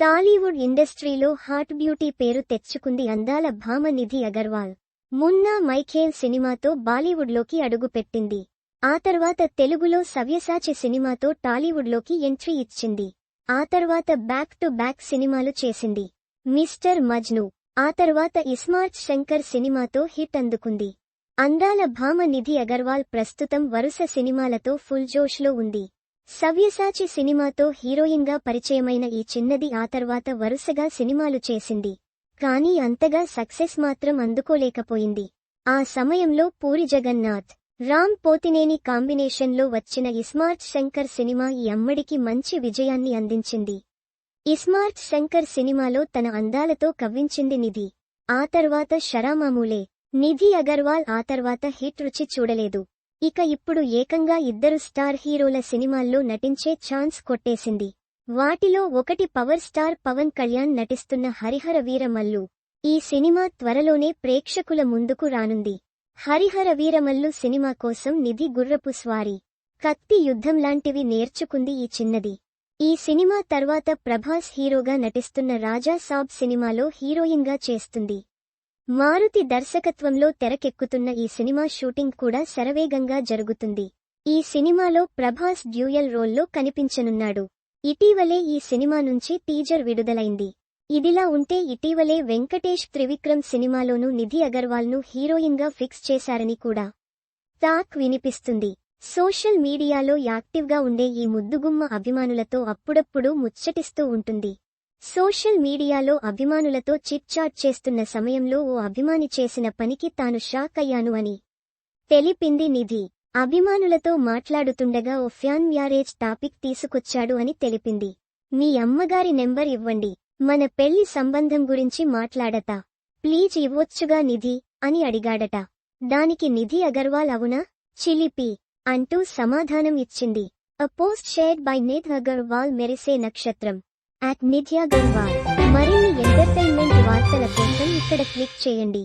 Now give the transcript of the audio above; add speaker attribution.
Speaker 1: టాలీవుడ్ ఇండస్ట్రీలో hot beauty పేరు తెచ్చుకుంది అందాల భామ నిధి అగర్వాల్. మున్నా మైఖేల్ సినిమాతో బాలీవుడ్లోకి అడుగుపెట్టింది. ఆ తర్వాత తెలుగులో సవ్యసాచి సినిమాతో టాలీవుడ్లోకి ఎంట్రీ ఇచ్చింది. ఆ తర్వాత బ్యాక్ టు బ్యాక్ సినిమాలు చేసింది. మిస్టర్ మజ్ను. ఆ తర్వాత ఇస్మార్ట్ శంకర్ సినిమాతో హిట్ అందుకుంది. అందాల భామ నిధి అగర్వాల్ ప్రస్తుతం వరుస సినిమాలతో ఫుల్ జోష్లో ఉంది. సవ్యసాచి సినిమాతో హీరోయిన్గా పరిచయమైన ఈ చిన్నది ఆ తర్వాత వరుసగా సినిమాలు చేసింది. కానీ అంతగా సక్సెస్ మాత్రం అందుకోలేకపోయింది. ఆ సమయంలో పూరి జగన్నాథ్ రామ్ పోతినేని కాంబినేషన్లో వచ్చిన ఇస్మార్ట్ శంకర్ సినిమా ఈ అమ్మడికి మంచి విజయాన్ని అందించింది. ఇస్మార్ట్ శంకర్ సినిమాలో తన అందాలతో కవ్వించింది నిధి. ఆ తర్వాత షరామామూలే. నిధి అగర్వాల్ ఆ తర్వాత హిట్ రుచి చూడలేదు. ఇక ఇప్పుడు ఏకంగా ఇద్దరు స్టార్ హీరోల సినిమాల్లో నటించే ఛాన్స్ కొట్టేసింది. వాటిలో ఒకటి పవర్ స్టార్ పవన్ కళ్యాణ్ నటిస్తున్న హరిహర వీరమల్లు. ఈ సినిమా త్వరలోనే ప్రేక్షకుల ముందుకు రానుంది. హరిహర వీరమల్లు సినిమా కోసం నిధి గుర్రపు స్వారీ కత్తి యుద్ధం లాంటివి నేర్చుకుంది ఈ చిన్నది. ఈ సినిమా తర్వాత ప్రభాస్ హీరోగా నటిస్తున్న రాజా సాబ్ సినిమాలో హీరోయిన్గా చేస్తుంది. మారుతి దర్శకత్వంలో తెరకెక్కుతున్న ఈ సినిమా షూటింగ్ కూడా శరవేగంగా జరుగుతుంది. ఈ సినిమాలో ప్రభాస్ డ్యూయల్ రోల్లో కనిపించనున్నాడు. ఇటీవలే ఈ సినిమా నుంచి టీజర్ విడుదలైంది. ఇదిలా ఉంటే ఇటీవలే వెంకటేష్ త్రివిక్రమ్ సినిమాలోనూ నిధి అగర్వాల్ను హీరోయిన్గా ఫిక్స్ చేశారని కూడా టాక్ వినిపిస్తుంది. సోషల్ మీడియాలో యాక్టివ్గా ఉండే ఈ ముద్దుగుమ్మ అభిమానులతో అప్పుడప్పుడు ముచ్చటిస్తూ ఉంటుంది. సోషల్ మీడియాలో అభిమానులతో చిట్ చాట్ చేస్తున్న సమయంలో ఓ అభిమాని చేసిన పనికి తాను షాక్ అయ్యాను అని తెలిపింది నిధి. అభిమానులతో మాట్లాడుతుండగా ఓ ఫ్యాన్ మ్యారేజ్ టాపిక్ తీసుకొచ్చాడు అని తెలిపింది. మీ అమ్మగారి నెంబర్ ఇవ్వండి. మన పెళ్ళి సంబంధం గురించి మాట్లాడతా. ప్లీజ్ ఇవ్వొచ్చుగా నిధి అని అడిగాడట. దానికి నిధి అగర్వాల్ అవునా? చిలిపి అంటూ సమాధానం ఇచ్చింది. A post shared by Nidhi Agarwal మెరిసే నక్షత్రం. అట్ నిధ్యా గర్వాల్ మరిన్ని ఎంటర్టైన్మెంట్ వార్తల కోసం ఇక్కడ క్లిక్ చేయండి.